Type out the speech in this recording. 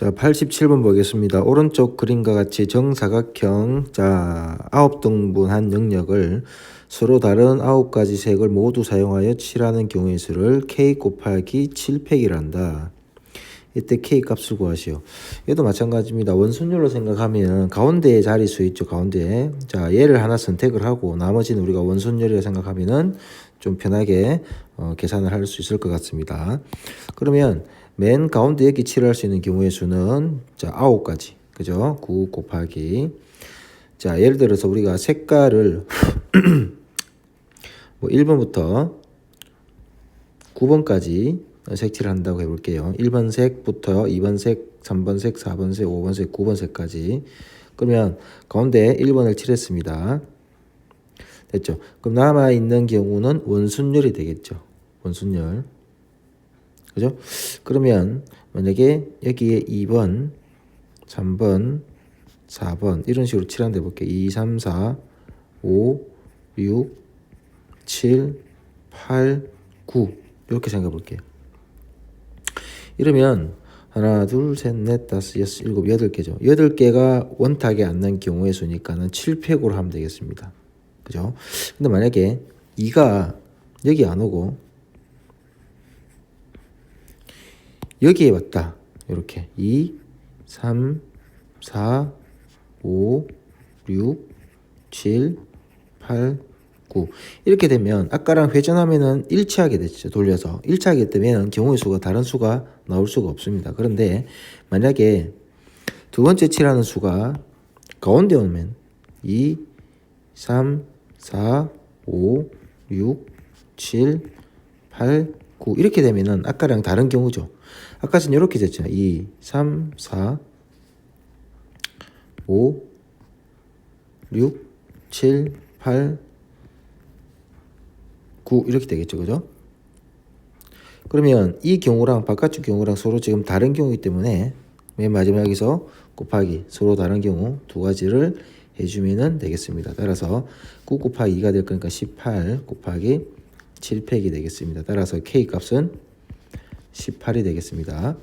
자, 87번 보겠습니다. 오른쪽 그림과 같이 정사각형, 자, 9등분한 영역을 서로 다른 9가지 색을 모두 사용하여 칠하는 경우의 수를 k 곱하기 7팩이란다. 이때 k 값을 구하시오. 얘도 마찬가지입니다. 원순율로 생각하면 가운데에 자리수 있죠. 가운데에. 자, 얘를 하나 선택을 하고 나머지는 우리가 원순율이라 생각하면은 좀 편하게 어, 계산을 할 수 있을 것 같습니다. 그러면 맨 가운데 여기 칠할 수 있는 경우의 수는 자, 9가지. 그죠? 9 곱하기 자, 예를 들어서 우리가 색깔을 뭐 1번부터 9번까지 색칠을 한다고 해볼게요. 1번 색부터 2번 색, 3번 색, 4번 색, 5번 색, 9번 색까지. 그러면 가운데 1번을 칠했습니다. 됐죠? 그럼 남아있는 경우는 원순열이 되겠죠. 원순열. 그죠? 그러면 만약에 여기에 2번, 3번, 4번 이런 식으로 칠한다 해볼게요. 2, 3, 4, 5, 6, 7, 8, 9 이렇게 생각해 볼게요. 이러면 하나, 둘, 셋, 넷, 다섯, 여섯, 일곱, 여덟 개죠. 여덟 개가 원탁에 안 난 경우의 수니까는 7팩으로 하면 되겠습니다. 그죠? 근데 만약에 2가 여기 안 오고 여기에 왔다. 이렇게 2, 3, 4, 5, 6, 7, 8, 9 이렇게 되면 아까랑 회전하면은 일치하게 됐죠. 돌려서 일치하게 되면 경우의 수가 다른 수가 나올 수가 없습니다. 그런데 만약에 두 번째 칠하는 수가 가운데 오면 2, 3, 4, 5, 6, 7, 8, 9 이렇게 되면은 아까랑 다른 경우죠. 아까는 이렇게 됐죠. 2, 3, 4, 5, 6, 7, 8, 9 이렇게 되겠죠. 그죠? 그러면 이 경우랑 바깥쪽 경우랑 서로 지금 다른 경우이기 때문에 맨 마지막에서 곱하기 서로 다른 경우 두 가지를 해주면 되겠습니다. 따라서 9 곱하기 2가 될 거니까 18 곱하기 7팩이 되겠습니다. 따라서 K 값은 18이 되겠습니다.